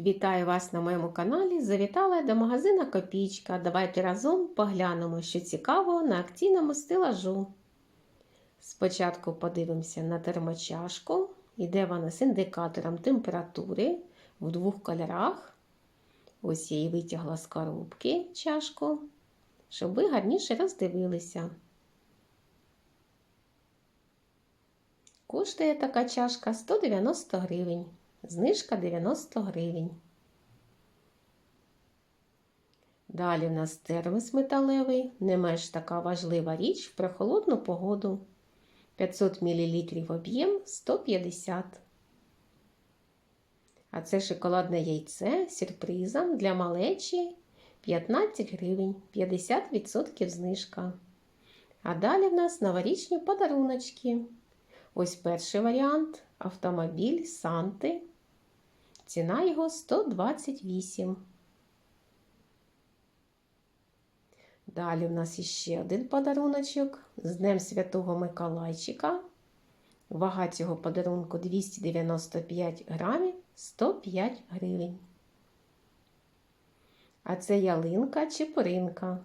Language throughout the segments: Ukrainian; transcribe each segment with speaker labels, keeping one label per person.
Speaker 1: Вітаю вас на моєму каналі. Завітала до магазина Копійка. Давайте разом поглянемо, що цікавого на акційному стелажу. Спочатку подивимося на термочашку. Іде вона з індикатором температури в двох кольорах. Ось я її витягла з коробки чашку, щоб ви гарніше роздивилися. Коштує така чашка 190 гривень. Знижка 90 гривень. Далі в нас термос металевий, не менш така важлива річ в прохолодну погоду. 500 мл об'єм 150. А це шоколадне яйце сюрпризом для малечі 15 гривень, 50% знижка. А далі в нас новорічні подаруночки. Ось перший варіант автомобіль Санти. Ціна його 128. Далі в нас іще один подаруночок з Днем Святого Миколайчика. Вага цього подарунку 295 грамів 105 гривень. А це ялинка чи поринка.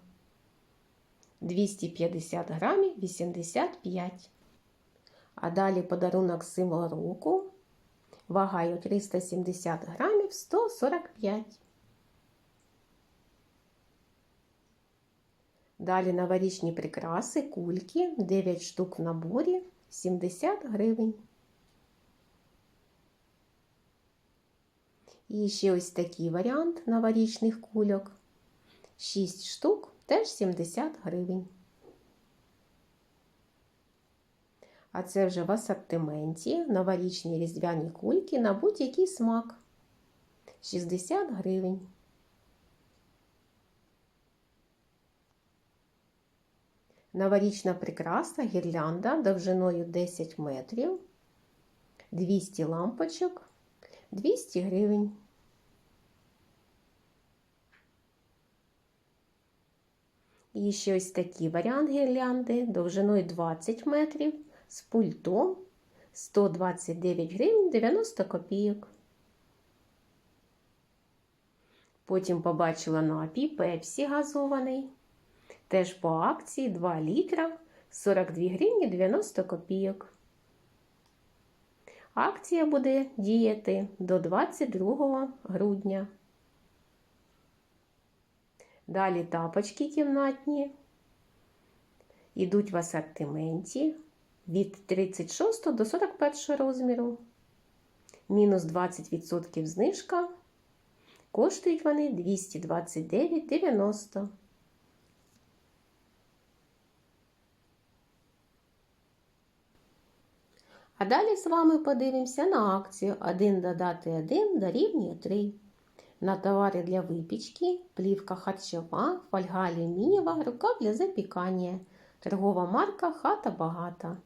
Speaker 1: 250 грамів 85. А далі подарунок символ року. Вагаю 370 грамів 145. Далі новорічні прикраси, кульки, 9 штук в наборі, 70 гривень. І ще ось такий варіант новорічних кульок. 6 штук, теж 70 гривень. А це вже в асортименті новорічні різдвяні кульки на будь-який смак. 60 гривень. Новорічна прикраса гірлянда довжиною 10 метрів, 200 лампочок, 200 гривень. І ще ось такий варіант гірлянди довжиною 20 метрів з пультом 129 гривень 90 копійок. Потім побачила напій пепсі газований. Теж по акції 2 літра 42 гривні 90 копійок. Акція буде діяти до 22 грудня. Далі тапочки кімнатні. Йдуть в асортименті від 36 до 41 розміру. Мінус 20% знижка. Коштують вони 229,90. А далі з вами подивимося на акцію 1 додати 1 дорівнює 3. На товари для випічки, плівка харчова, фольга алюмінієва, рукав для запікання, торгова марка Хата Багата.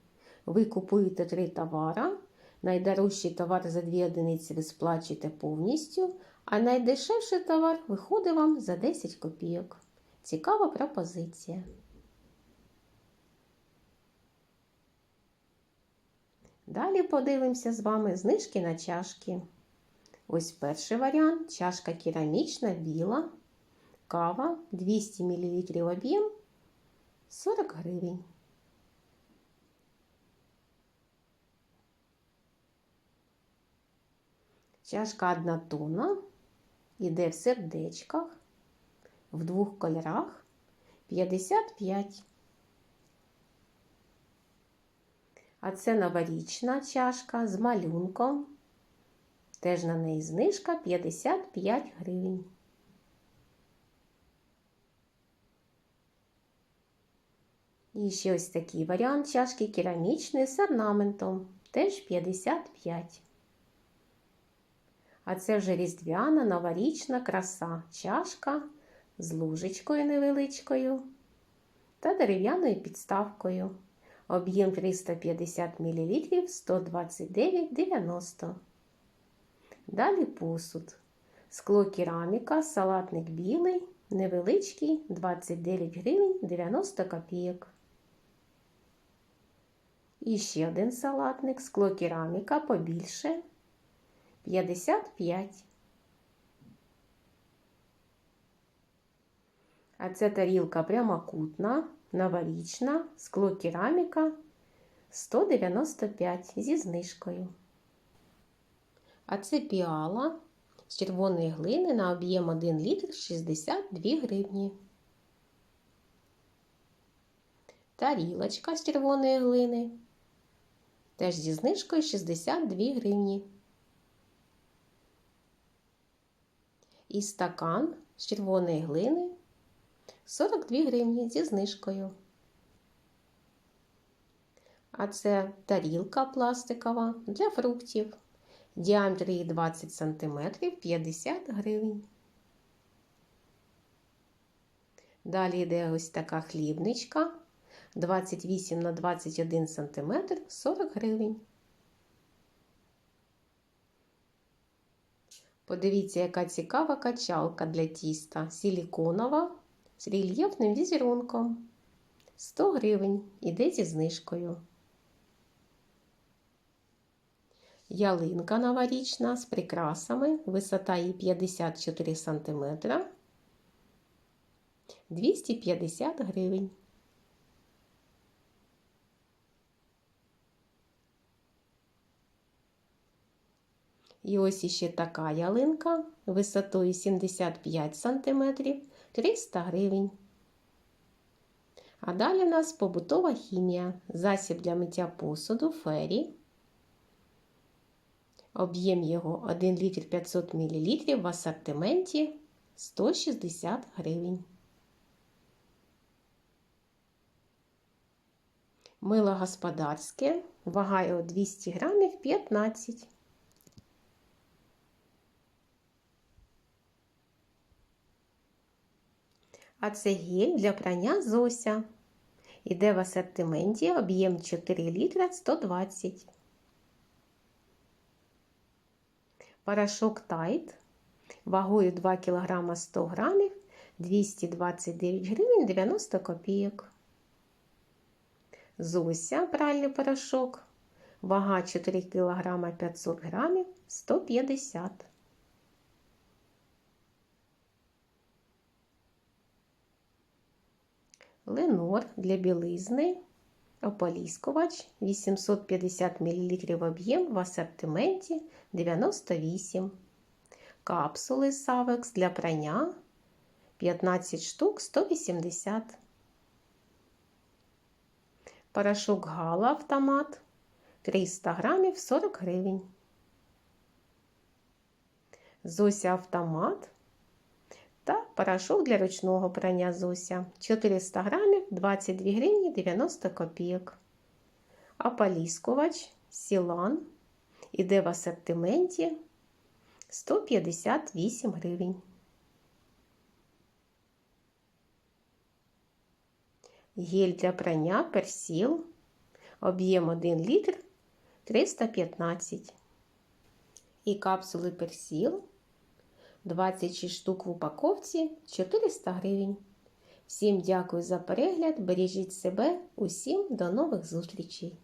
Speaker 1: Ви купуєте три товара. Найдорожчий товар за 2 одиниці ви сплачуєте повністю, а найдешевший товар виходить вам за 10 копійок. Цікава пропозиція. Далі подивимося з вами знижки на чашки. Ось перший варіант чашка керамічна, біла, кава 200 мл об'єм 40 гривень. Чашка однотонна, іде в сердечках, в двох кольорах 55. А це новорічна чашка з малюнком. Теж на неї знижка 55 гривень. І ще ось такий варіант чашки керамічної з орнаментом. Теж 55. А це вже різдвяна новорічна краса. Чашка з ложечкою невеличкою та дерев'яною підставкою. Об'єм 350 мл 129,90. Далі посуд. Скло кераміка, салатник білий, невеличкий 29 гривень 90 копійок. І ще один салатник, скло кераміка побільше 55. А це тарілка прямокутна, новорічна, скло кераміка 195 зі знижкою. А це піала з червоної глини на об'єм 1 літр 62 гривні. Тарілочка з червоної глини. Теж зі знижкою 62 гривні. І стакан з червоної глини 42 гривні зі знижкою. А це тарілка пластикова для фруктів. Діаметр її 20 см 50 гривень. Далі йде ось така хлібничка 28 на 21 см 40 гривень. Подивіться, яка цікава качалка для тіста. Силіконова з рельєфним візерунком. 100 гривень. Іде зі знижкою. Ялинка новорічна з прикрасами. Висота її 54 см. 250 гривень. І ось іще така ялинка висотою 75 см 300 гривень. А далі у нас побутова хімія, засіб для миття посуду фері. Об'єм його 1 літр 500 мл в асортименті 160 гривень. Мило господарське, вага його 200 грамів 15 А це гель для прання Зося. Іде в асортименті об'єм 4 літра 120. Порошок Тайт вагою 2 кг 100 грамів 229 гривень 90 копійок. Зося пральний порошок. Вага 4 кг 500 грамів 150 Ленор для білизни, ополіскувач 850 мл об'єм в асортименті 98. Капсули Савекс для прання 15 штук 180. Порошок Гала автомат 300 грамів 40 гривень. Зося автомат та порошок для ручного прання Зося 400 грамів 22 гривні 90 копійок. Ополіскувач Сілан іде в асортименті 158 гривень. Гель для прання персіл об'єм 1 літр 315. І капсули персіл 26 штук в упаковці 400 гривень. Всім дякую за перегляд, бережіть себе, усім до нових зустрічей!